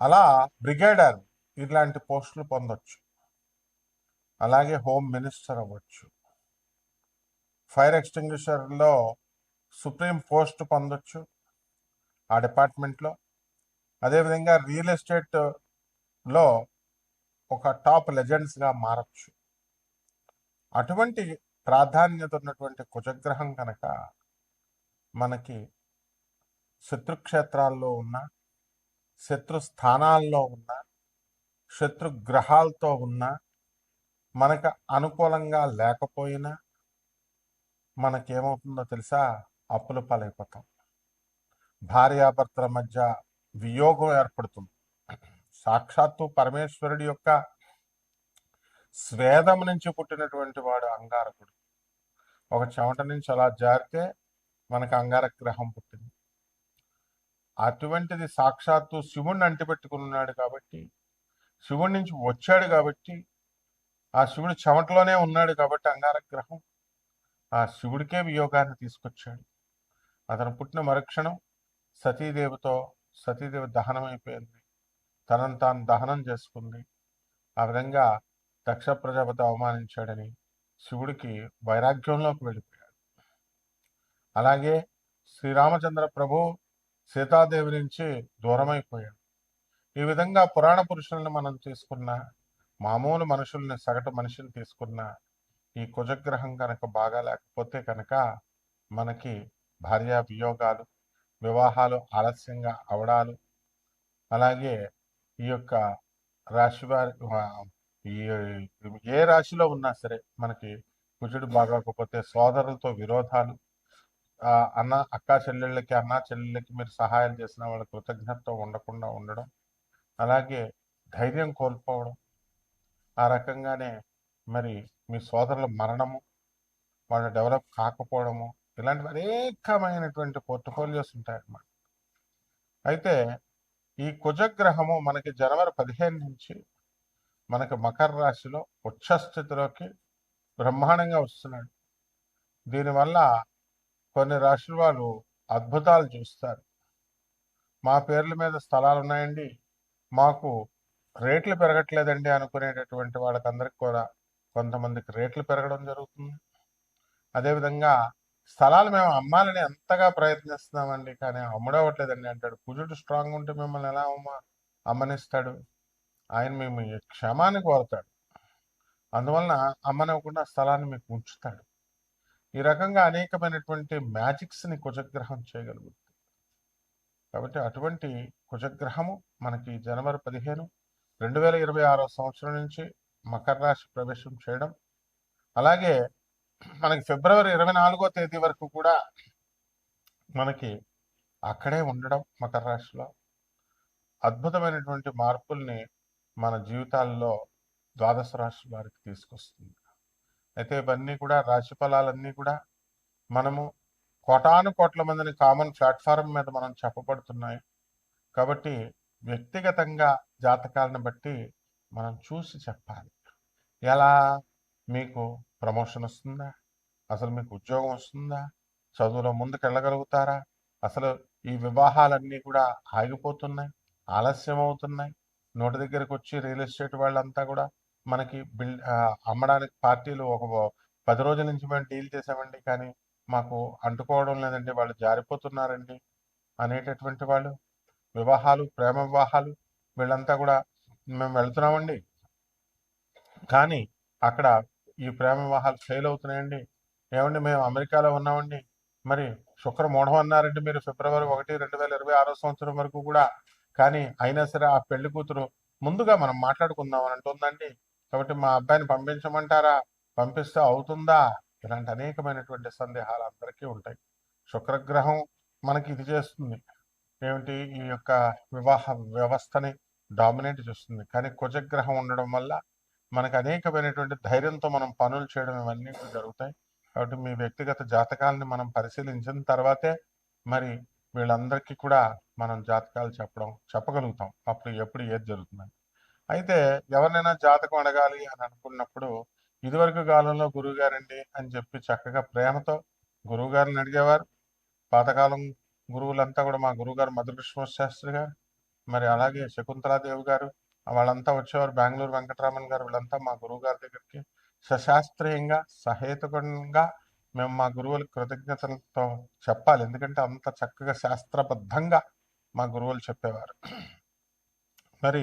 అలా బ్రిగేడర్ ఇలాంటి పోస్టులు పొందొచ్చు. అలాగే హోమ్ మినిస్టర్ అవ్వచ్చు. ఫైర్ ఎక్స్టింగ్విషర్లో సుప్రీం పోస్ట్ పొందొచ్చు ఆ డిపార్ట్మెంట్లో. అదేవిధంగా రియల్ ఎస్టేట్లో ఒక టాప్ లెజెండ్స్గా మారచ్చు. అటువంటి ప్రాధాన్యత ఉన్నటువంటి కుజగ్రహం కనుక మనకి శత్రుక్షేత్రాల్లో ఉన్న శత్రు స్థానాల్లో ఉన్న శత్రు గ్రహాలతో ఉన్న మనకు అనుకూలంగా లేకపోయినా మనకేమవుతుందో తెలుసా? అప్పుల పాలైపోతాం. భార్యాభర్తల మధ్య వియోగం ఏర్పడుతుంది. సాక్షాత్తు పరమేశ్వరుడి యొక్క స్వేదం నుంచి పుట్టినటువంటి వాడు అంగారకుడు. ఒక చెమట నుంచి అలా జారితే మనకు అంగారక గ్రహం పుట్టింది. అటువంటిది సాక్షాత్తు శివుణ్ణి అంటిపెట్టుకున్నాడు కాబట్టి శివుడి నుంచి వచ్చాడు కాబట్టి ఆ శివుడు చెమటలోనే ఉన్నాడు కాబట్టి అంగారక గ్రహం ఆ శివుడికే వియోగాన్ని తీసుకొచ్చాడు. అతను పుట్టిన మరుక్షణం సతీదేవితో సతీదేవి దహనం అయిపోయింది తనను తాను దహనం చేసుకుంది. ఆ విధంగా దక్ష ప్రజాపతి అవమానించాడని శివుడికి వైరాగ్యంలోకి వెళ్ళిపోయాడు. అలాగే శ్రీరామచంద్ర ప్రభు సీతాదేవి నుంచి దూరమైపోయాడు. ఈ విధంగా పురాణ పురుషుల్ని మనం తీసుకున్న మామూలు మనుషుల్ని సగటు మనిషిని తీసుకున్న ఈ కుజగ్రహం కనుక బాగా లేకపోతే కనుక మనకి భార్యా వియోగాలు వివాహాలు ఆలస్యంగా అవడాలు అలాగే ఈ యొక్క రాశి వారి ఈ ఏ రాశిలో ఉన్నా సరే మనకి కుజుడు బాగోకపోతే సోదరులతో విరోధాలు అన్న అక్క చెల్లెళ్ళకి అన్న చెల్లెళ్ళకి మీరు సహాయం చేసిన వాళ్ళ కృతజ్ఞత ఉండకుండా ఉండడం అలాగే ధైర్యం కోల్పోవడం ఆ రకంగానే మరి మీ సోదరుల మరణము వాళ్ళు డెవలప్ కాకపోవడము ఇలాంటివి అనేకమైనటువంటి పోర్ట్ఫోలియోస్ ఉంటాయన్నమాట. అయితే ఈ కుజగ్రహము మనకి జనవరి పదిహేను నుంచి మనకి మకర రాశిలో ఉచ్చస్థితిలోకి బ్రహ్మాండంగా వస్తున్నాడు. దీనివల్ల కొన్ని రాశుల వాళ్ళు అద్భుతాలు చూస్తారు. మా పేర్ల మీద స్థలాలు ఉన్నాయండి. మాకు రేట్లు పెరగట్లేదండి అనుకునేటటువంటి వాళ్ళకందరికి కూడా కొంతమందికి రేట్లు పెరగడం జరుగుతుంది. అదేవిధంగా స్థలాలు మేము అమ్మాలని ఎంతగా ప్రయత్నిస్తున్నామండి కానీ అమ్ముడవట్లేదండి అంటాడు. కుజుడు స్ట్రాంగ్ ఉంటే మిమ్మల్ని ఎలా అమ్మ అమ్మనిస్తాడు? ఆయన మేము ఈ క్షమాన్ని కోరుతాడు. అందువలన అమ్మనివ్వకుండా స్థలాన్ని మీకు ఉంచుతాడు. ఈ రకంగా అనేకమైనటువంటి మ్యాజిక్స్ని కుజగ్రహం చేయగలుగుతుంది. కాబట్టి అటువంటి కుజగ్రహము మనకి జనవరి పదిహేను రెండు వేల ఇరవై ఆరో సంవత్సరం నుంచి మకర రాశి ప్రవేశం చేయడం. అలాగే మనకి ఫిబ్రవరి ఇరవై నాలుగో తేదీ వరకు కూడా మనకి అక్కడే ఉండడం మకర రాశిలో. అద్భుతమైనటువంటి మార్పుల్ని మన జీవితాల్లో ద్వాదశ రాశి వారికి తీసుకొస్తుంది. అయితే ఇవన్నీ కూడా రాశి ఫలాలన్నీ కూడా మనము కోటాను కోట్ల మందిని కామన్ ప్లాట్ఫారం మీద మనం చెప్పబడుతున్నాయి. కాబట్టి వ్యక్తిగతంగా జాతకాలను బట్టి మనం చూసి చెప్పాలి. ఎలా? మీకు ప్రమోషన్ వస్తుందా? అసలు మీకు ఉద్యోగం వస్తుందా? చదువులో ముందుకు వెళ్ళగలుగుతారా అసలు ఈ వివాహాలన్నీ కూడా ఆగిపోతున్నాయి ఆలస్యం అవుతున్నాయి నోటి దగ్గరకు వచ్చి రియల్ ఎస్టేట్ వాళ్ళంతా కూడా మనకి బిల్ అమ్మడానికి పార్టీలు ఒక పది రోజుల నుంచి మేము డీల్ చేసామండి కానీ మాకు అంటుకోవడం లేదండి. వాళ్ళు జారిపోతున్నారండి అనేటటువంటి వాళ్ళు. వివాహాలు ప్రేమ వివాహాలు వీళ్ళంతా కూడా మేము వెళ్తున్నామండి. కానీ అక్కడ ఈ ప్రేమ వివాహాలు ఫెయిల్ అవుతున్నాయండి. ఏమండి మేము అమెరికాలో ఉన్నామండి. మరి శుక్ర మూఢం అన్నారండి మీరు ఫిబ్రవరి ఒకటి రెండు వేల ఇరవై ఆరో సంవత్సరం వరకు కూడా. కానీ అయినా సరే ఆ పెళ్ళి కూతురు ముందుగా మనం మాట్లాడుకుందాం అని అంటుందండి. కాబట్టి మా అబ్బాయిని పంపించమంటారా? పంపిస్తే అవుతుందా? ఇలాంటి అనేకమైనటువంటి సందేహాలు అందరికీ ఉంటాయి. శుక్రగ్రహం మనకి ఇది చేస్తుంది. ఏమిటి? ఈ యొక్క వివాహ వ్యవస్థని డామినేట్ చేస్తుంది. కానీ కుజగ్రహం ఉండడం వల్ల మనకు అనేకమైనటువంటి ధైర్యంతో మనం పనులు చేయడం ఇవన్నీ కూడా జరుగుతాయి. కాబట్టి మీ వ్యక్తిగత జాతకాలని మనం పరిశీలించిన తర్వాతే మరి వీళ్ళందరికీ కూడా మనం జాతకాలు చెప్పడం చెప్పగలుగుతాం. అప్పుడు ఎప్పుడు ఏది జరుగుతుందని అయితే ఎవరినైనా జాతకం అడగాలి అని అనుకున్నప్పుడు ఇదివరకు కాలంలో గురువుగారండి అని చెప్పి చక్కగా ప్రేమతో గురువుగారిని అడిగేవారు. పాతకాలం గురువులంతా కూడా మా గురువుగారు మధుకృష్ణ శాస్త్రి గారు మరి అలాగే శకుంతలాదేవి గారు వాళ్ళంతా వచ్చేవారు బెంగళూరు వెంకటరామన్ గారు వీళ్ళంతా మా గురువు గారి దగ్గరికి. సశాస్త్రీయంగా సహేతుకంగా మేము మా గురువులకు కృతజ్ఞతలతో చెప్పాలి. ఎందుకంటే అంత చక్కగా శాస్త్రబద్ధంగా మా గురువులు చెప్పేవారు. మరి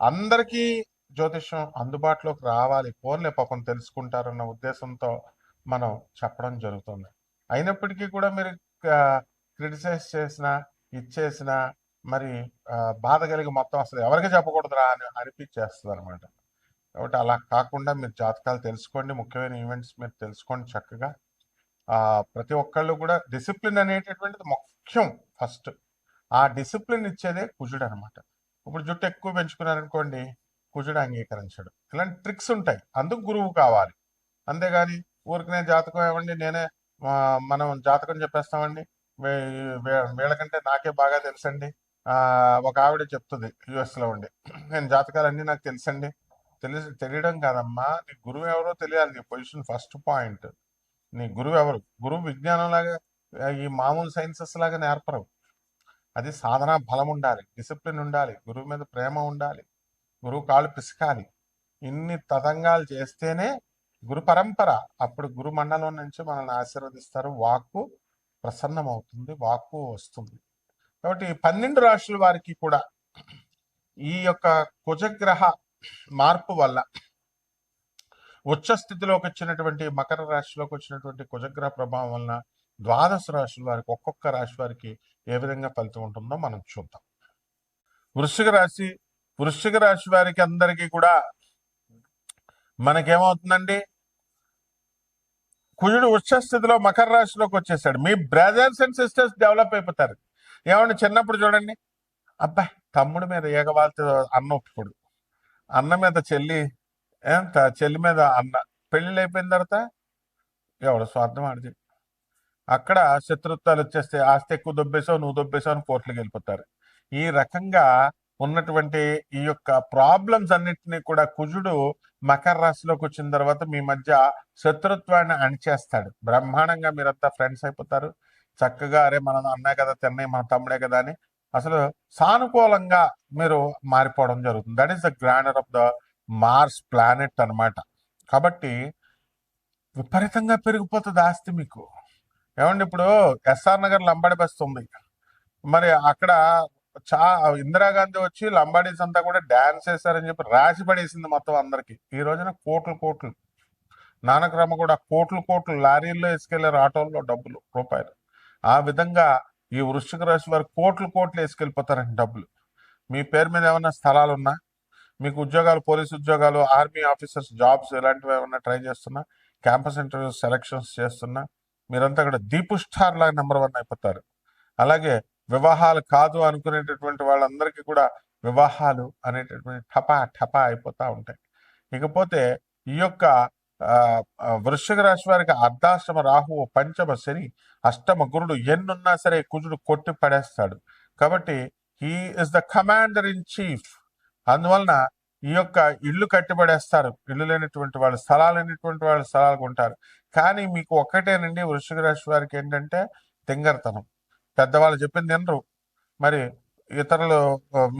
అందరికీ జ్యోతిష్యం అందుబాటులోకి రావాలి. ఫోన్లే పాపం తెలుసుకుంటారన్న ఉద్దేశంతో మనం చెప్పడం జరుగుతుంది. అయినప్పటికీ కూడా మీరు క్రిటిసైజ్ చేసిన ఇచ్చేసిన మరి బాధ కలిగి మొత్తం అసలు ఎవరికి చెప్పకూడదురా అని అనిపించేస్తుంది అనమాట కాబట్టి అలా కాకుండా మీరు జాతకాలు తెలుసుకోండి. ముఖ్యమైన ఈవెంట్స్ మీరు తెలుసుకోండి చక్కగా. ప్రతి ఒక్కళ్ళు కూడా డిసిప్లిన్ అనేటటువంటిది ముఖ్యం ఫస్ట్. ఆ డిసిప్లిన్ ఇచ్చేదే కుజుడు అనమాట ఇప్పుడు జుట్టు ఎక్కువ పెంచుకున్నారనుకోండి కుజుడు అంగీకరించడు. ఇలాంటి ట్రిక్స్ ఉంటాయి. అందుకు గురువు కావాలి. అంతేగాని ఊరికనే జాతకం ఇవ్వండి నేనే మనం జాతకం చెప్పేస్తామండి. వీళ్ళకంటే నాకే బాగా తెలుసండి. ఒక ఆవిడ చెప్తుంది యుఎస్లో ఉండి. నేను జాతకాలన్నీ నాకు తెలుసండి. తెలిసి తెలియడం కాదమ్మా నీ గురువు ఎవరో తెలియాలి నీ పొజిషన్ ఫస్ట్ పాయింట్. నీ గురువు ఎవరు? గురువు విజ్ఞానం లాగా ఈ మామూలు సైన్సెస్ లాగా నేర్పరు. అది సాధన బలం ఉండాలి డిసిప్లిన్ ఉండాలి గురువు మీద ప్రేమ ఉండాలి గురువు కాళ్ళు పిసకాలి. ఇన్ని తతంగాలు చేస్తేనే గురు పరంపర. అప్పుడు గురు మండలం నుంచి మనల్ని ఆశీర్వదిస్తారు వాక్కు ప్రసన్నమవుతుంది వాక్కు వస్తుంది. కాబట్టి పన్నెండు రాశుల వారికి కూడా ఈ యొక్క కుజగ్రహ మార్పు వల్ల ఉచ్చ స్థితిలోకి వచ్చినటువంటి మకర రాశిలోకి వచ్చినటువంటి కుజగ్రహ ప్రభావం వలన ద్వాదశ రాశుల వారికి ఒక్కొక్క రాశి వారికి ఏ విధంగా ఫలితం ఉంటుందో మనం చూద్దాం. వృశ్చిక రాశి వృశ్చిక రాశి వారికి అందరికీ కూడా మనకేమవుతుందండి? కుజుడు ఉచ్చ స్థితిలో మకర రాశిలోకి వచ్చేసాడు. మీ బ్రదర్స్ అండ్ సిస్టర్స్ డెవలప్ అయిపోతారు. ఏమండి చిన్నప్పుడు చూడండి. అబ్బాయి తమ్ముడి మీద ఏగవాళ్ళతో అన్న ఒప్పుకోడు. అన్న మీద చెల్లి ఎంత త- చెల్లి మీద అన్న. పెళ్ళిళ్ళు అయిపోయిన తర్వాత ఎవడు స్వార్థం ఆడితే అక్కడ శత్రుత్వాలు వచ్చేస్తే ఆస్తి ఎక్కువ దొబ్బేసావు నువ్వు దొబ్బేసావు అని కోర్టులకు వెళ్ళిపోతారు. ఈ రకంగా ఉన్నటువంటి ఈ యొక్క ప్రాబ్లమ్స్ అన్నిటినీ కూడా కుజుడు మకర రాశిలోకి వచ్చిన తర్వాత మీ మధ్య శత్రుత్వాన్ని అణిచేస్తాడు. బ్రహ్మాండంగా మీరంతా ఫ్రెండ్స్ అయిపోతారు. చక్కగా అరే మన అన్నే కదా తిన్నాయి మన తమ్ముడే కదా అని అసలు సానుకూలంగా మీరు మారిపోవడం జరుగుతుంది. That is the grander of the Mars planet అన్నమాట. కాబట్టి విపరీతంగా పెరిగిపోతుంది ఆస్తి మీకు. ఏమండి ఇప్పుడు ఎస్ఆర్ నగర్ లంబాడి బస్ ఉంది. మరి అక్కడ చా ఇందిరాగాంధీ వచ్చి లంబాడీస్ అంతా కూడా డాన్స్ చేశారని చెప్పి రాసి పడేసింది మొత్తం అందరికి. ఈ రోజున కోట్లు కోట్లు. నానక్రమ కూడా కోట్లు కోట్లు లారీల్లో వేసుకెళ్ళారు ఆటోల్లో డబ్బులు రూపాయలు. ఆ విధంగా ఈ వృశ్చిక రాశి వారు కోట్లు కోట్లు వేసుకెళ్ళిపోతారండి డబ్బులు. మీ పేరు మీద ఏమైనా స్థలాలు ఉన్నా మీకు ఉద్యోగాలు పోలీస్ ఉద్యోగాలు ఆర్మీ ఆఫీసర్స్ జాబ్స్ ఇలాంటివి ఏమైనా ట్రై చేస్తున్నా క్యాంపస్ ఇంటర్వ్యూస్ సెలక్షన్స్ చేస్తున్నా మీరంతా కూడా దీపు స్టార్ లాగా నెంబర్ వన్ అయిపోతారు. అలాగే వివాహాలు కాదు అనుకునేటటువంటి వాళ్ళందరికీ కూడా వివాహాలు అనేటటువంటి ఠపా ఠపా అయిపోతా ఉంటాయి. ఇకపోతే ఈ యొక్క ఆ, వృశ్చిక రాశి వారికి అర్ధాశ్రమ రాహువు పంచమ శని అష్టమ గురుడు ఎన్నున్నా సరే కుజుడు కొట్టి పడేస్తాడు. కాబట్టి he is the commander in chief అందువలన ఈ యొక్క ఇల్లు కట్టిబడేస్తారు ఇల్లు లేనటువంటి వాళ్ళు స్థలాలు లేనటువంటి వాళ్ళు స్థలాలు కొంటారు కానీ మీకు ఒక్కటేనండి వృషిక రాశి వారికి ఏంటంటే తింగర్తనం. పెద్దవాళ్ళు చెప్పింది తినరు మరి ఇతరులు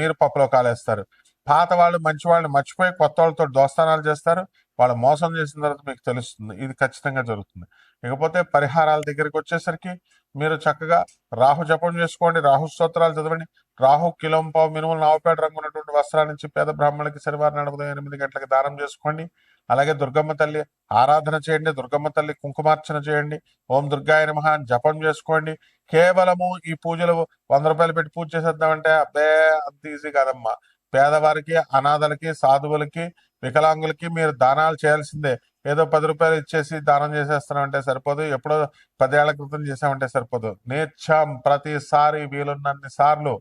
మీరు పప్పులో కాలేస్తారు. పాత వాళ్ళు మంచి వాళ్ళని మర్చిపోయి కొత్త వాళ్ళతో దోస్తానాలు చేస్తారు. వాళ్ళు మోసం చేసిన తర్వాత మీకు తెలుస్తుంది. ఇది ఖచ్చితంగా జరుగుతుంది. ఇకపోతే పరిహారాల దగ్గరికి వచ్చేసరికి మీరు చక్కగా రాహు జపం చేసుకోండి. రాహు స్తోత్రాలు చదవండి. రాహు కిలోంపావు మినుములు నావపేట రంగు ఉన్నటువంటి వస్త్రాన్ని ఇచ్చి పేద బ్రాహ్మణులకి శనివారం నడపదు ఎనిమిది గంటలకు దానం చేసుకోండి. అలాగే దుర్గమ్మ తల్లి ఆరాధన చేయండి. దుర్గమ్మ తల్లి కుంకుమార్చన చేయండి. ఓం దుర్గాయ నమ జపం చేసుకోండి. కేవలము ఈ పూజలు వంద రూపాయలు పెట్టి పూజ చేసేద్దామంటే అబ్బే అంత ఈజీ కాదమ్మా. పేదవారికి అనాథలకి సాధువులకి వికలాంగులకి మీరు దానాలు చేయాల్సిందే. ఏదో పది రూపాయలు ఇచ్చేసి దానం చేసేస్తామంటే సరిపోదు. ఎప్పుడో పదేళ్ళ క్రితం చేసామంటే సరిపోదు. నేర్చాం ప్రతిసారి వీలున్నన్ని సార్లు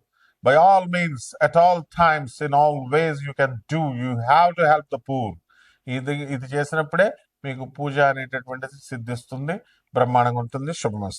by all means at all times in all ways you can do you have to help the poor ఇది ఇది చేసినప్పుడే మీకు పూజ అనేటటువంటిది సిద్ధిస్తుంది. బ్రహ్మాండంగా ఉంటుంది. శుభమస్తు.